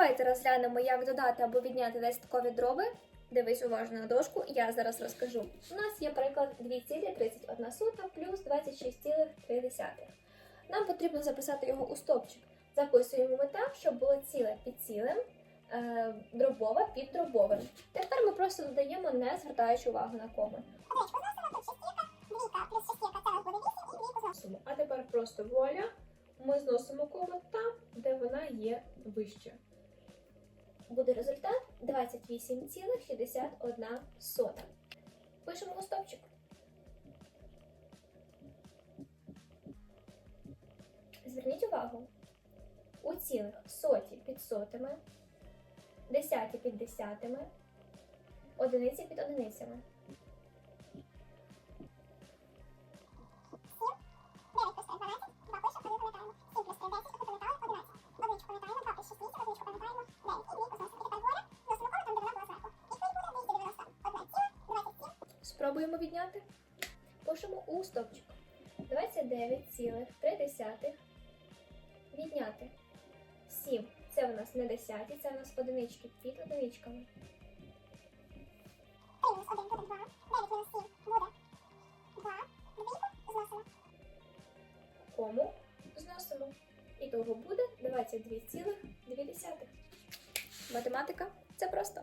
Давайте розглянемо, як додати або відняти десяткові дроби. Дивись уважно на дошку, я зараз розкажу. У нас є приклад 2,31 сута плюс 26,3. Нам потрібно записати його у стовпчик. Записуємо ми так, щоб було ціле під цілим, е, дробове під дробовим. Тепер ми просто додаємо, не звертаючи увагу на коми. А тепер просто вуаля, ми зносимо кому там, де вона є вище. Буде результат 28,61. Пишемо у стопчик. Зверніть увагу. У цілих соті під сотими, десяті під десятими, одиниці під одиницями. Спробуємо відняти. Пишемо у стопчик. 29,3 відняти. 7. Це у нас не десяті, це у нас одинички під одиничками. Кому зносимо. І того буде 22,2. Математика це просто.